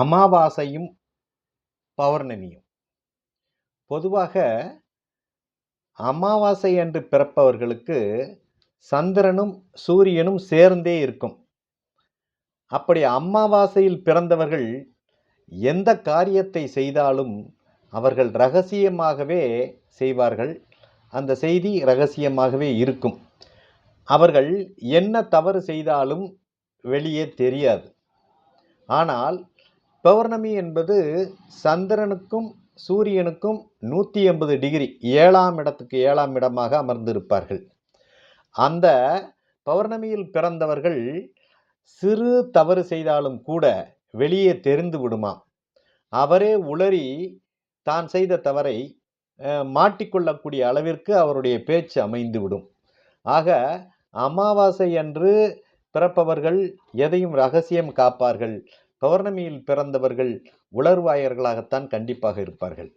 அமாவாசையும் பௌர்ணமியும். பொதுவாக அமாவாசை அன்று பிறப்பவர்களுக்கு சந்திரனும் சூரியனும் சேர்ந்தே இருக்கும். அப்படி அமாவாசையில் பிறந்தவர்கள் எந்த காரியத்தை செய்தாலும் அவர்கள் ரகசியமாகவே செய்வார்கள். அந்த செய்தி ரகசியமாகவே இருக்கும். அவர்கள் என்ன தவறு செய்தாலும் வெளியே தெரியாது. ஆனால் பௌர்ணமி என்பது சந்திரனுக்கும் சூரியனுக்கும் நூற்றி எண்பது டிகிரி ஏழாம் இடத்துக்கு ஏழாம் இடமாக அமர்ந்திருப்பார்கள். அந்த பௌர்ணமியில் பிறந்தவர்கள் சிறு தவறு செய்தாலும் கூட வெளியே தெரிந்து விடுமாம் அவரே உளறி தான் செய்த தவறை மாட்டிக்கொள்ளக்கூடிய அளவிற்கு அவருடைய பேச்சு அமைந்துவிடும் ஆக அமாவாசை அன்று பிறப்பவர்கள் எதையும் ரகசியம் காப்பார்கள். பௌர்ணமியில் பிறந்தவர்கள் உலர்வாயர்களாகத்தான் கண்டிப்பாக இருப்பார்கள்.